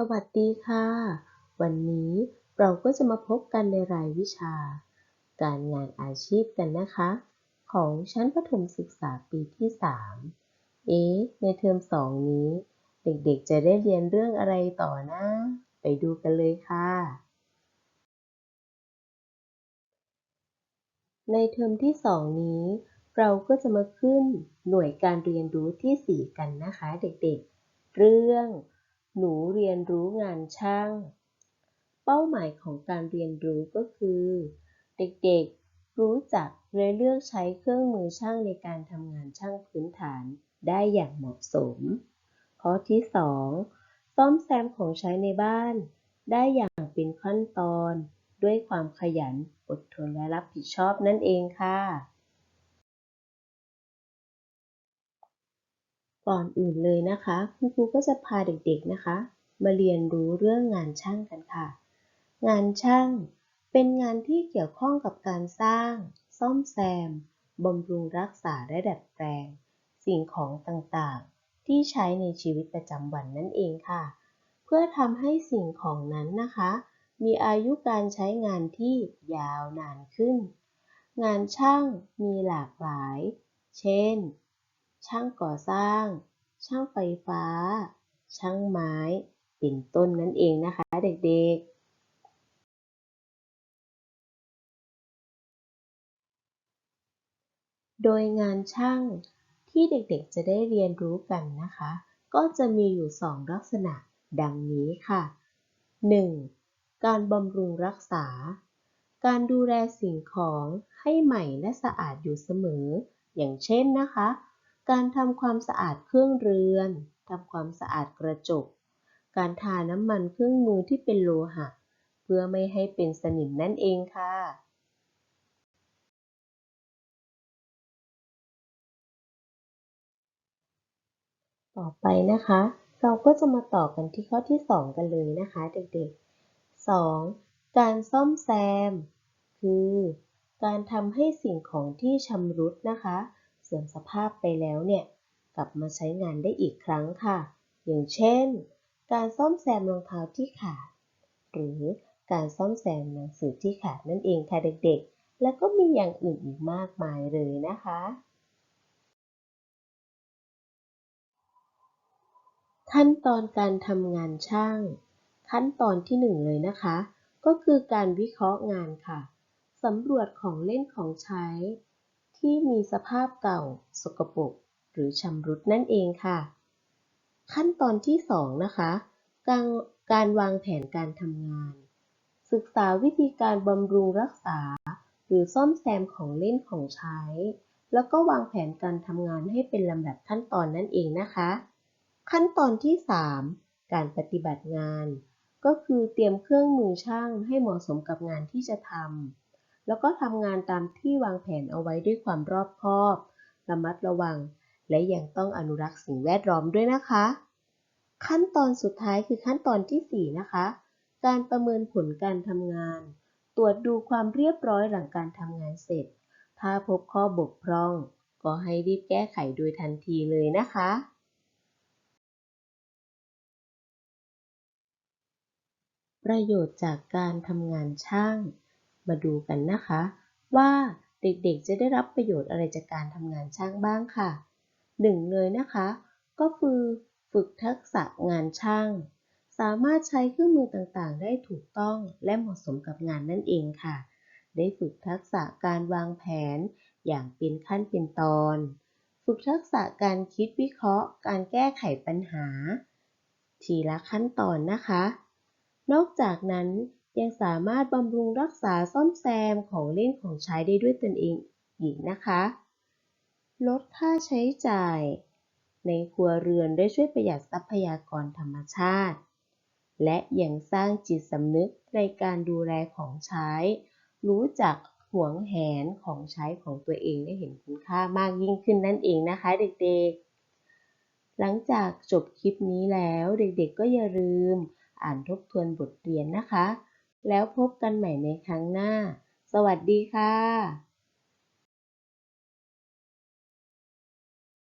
สวัสดีค่ะ วันนี้เราก็จะมาพบกันในรายวิชา การงานอาชีพกันนะคะ ของชั้นประถมศึกษาปีที่ 3 เอ๊ะ ในเทอมสองนี้ เด็กๆ จะได้เรียนเรื่องอะไรต่อนะ ไปดูกันเลยค่ะ ในเทอมที่สองนี้ เราก็จะมาขึ้นหน่วยการเรียนรู้ที่ 4 กันนะคะ เด็กๆ เรื่อง หนูเรียนรู้งานช่าง เป้าหมายของการเรียนรู้ก็คือ เด็กๆ รู้จักและเลือกใช้เครื่องมือช่างในการทำงานช่างพื้นฐานได้อย่างเหมาะสม ข้อที่ 2 ซ่อมแซมของใช้ในบ้าน ได้อย่างเป็นขั้นตอน ด้วยความขยันอดทนและรับผิดชอบนั่นเองค่ะ ก่อนอื่นเลยนะคะ คุณครูก็จะพาเด็กๆนะคะ มาเรียนรู้เรื่องงานช่างกันค่ะ งานช่าง เป็นงานที่เกี่ยวข้องกับการสร้าง ซ่อมแซมบำรุงรักษาและดัดแปลง สิ่งของต่างๆ ที่ใช้ในชีวิตประจำวันนั่นเองค่ะ เพื่อทำให้สิ่งของนั้นนะคะ มีอายุการใช้งานที่ยาวนานขึ้น งานช่างมีหลากหลาย เช่น ช่างก่อสร้าง ช่างไฟฟ้า ช่างไม้ เป็นต้นนั่นเองนะคะเด็กๆโดยงานช่างที่เด็กๆจะได้เรียนรู้กันนะคะ ก็จะมีอยู่ 2 ลักษณะดังนี้ค่ะ 1. การบำรุงรักษา การดูแลสิ่งของให้ใหม่และสะอาดอยู่เสมอ อย่างเช่นนะคะ การทำความสะอาดเครื่องเรือนทำความสะอาดกระจก การทาน้ำมันเครื่องมือที่เป็นโลหะ เพื่อไม่ให้เป็นสนิมนั่นเองค่ะต่อไปนะคะ เราก็จะมาต่อกันที่ข้อที่ 2 กันเลยนะคะเด็กๆ 2. การซ่อมแซม คือ การทำให้สิ่งของที่ชำรุดนะคะ เสื่อมสภาพไปแล้วเนี่ย กลับมาใช้งานได้อีกครั้งค่ะ อย่างเช่น การซ่อมแซมรองเท้าที่ขาด หรือการซ่อมแซมหนังสือที่ขาดนั่นเองค่ะเด็กๆ แล้วก็มีอย่างอื่นอีกมากมายเลยนะคะ ขั้นตอนการทำงานช่าง ขั้นตอนที่ 1 เลยนะคะ ก็คือการวิเคราะห์งานค่ะสำรวจของเล่นของใช้ ที่มีสภาพเก่า สกปรกหรือชำรุดนั่นเองค่ะ ขั้นตอนที่ 2 นะคะ การการวางแผนการทำงาน ศึกษาวิธีการบำรุงรักษา หรือซ่อมแซมของเล่นของใช้ แล้วก็วางแผนการทำงานให้เป็นลำดับขั้นตอนนั่นเองนะคะ ขั้นตอนที่ 3 การปฏิบัติงาน ก็คือเตรียมเครื่องมือช่างให้เหมาะสมกับงานที่จะทำ แล้วก็ทำงานตามที่วางแผนเอาไว้ด้วยความรอบคอบ ระมัดระวัง และยังต้องอนุรักษ์สิ่งแวดล้อมด้วยนะคะ ขั้นตอนสุดท้ายคือขั้นตอนที่ 4 นะคะ การประเมินผลการทำงาน ตรวจดูความเรียบร้อยหลังการทำงานเสร็จ ถ้าพบข้อบกพร่อง ก็ให้รีบแก้ไขโดยทันทีเลยนะคะประโยชน์จากการทำงานช่าง มาดูกันนะคะ ว่าเด็กๆจะได้รับประโยชน์อะไรจากการทำงานช่างบ้างค่ะหนึ่งเลยนะคะ ก็คือฝึกทักษะงานช่าง สามารถใช้เครื่องมือต่างๆ ได้ถูกต้องและเหมาะสมกับงานนั่นเองค่ะ ได้ฝึกทักษะการวางแผนอย่างเป็นขั้นเป็นตอน ฝึกทักษะการคิดวิเคราะห์ การแก้ไขปัญหา ทีละขั้นตอนนะคะ นอกจากนั้น ยังสามารถบำรุงรักษาซ่อมแซมของเล่นของใช้ได้ด้วยตนเองอีกนะคะ ลดค่าใช้จ่าย ในครัวเรือนได้ช่วยประหยัดทรัพยากรธรรมชาติ และยังสร้างจิตสำนึกในการดูแลของใช้ รู้จักหวงแหนของใช้ของตัวเองได้เห็นคุณค่ามากยิ่งขึ้นนั่นเองนะคะเด็กๆ หลังจากจบคลิปนี้แล้วเด็กๆก็อย่าลืมอ่านทบทวนบทเรียนนะคะ แล้วพบกันใหม่ในครั้งหน้า สวัสดีค่ะ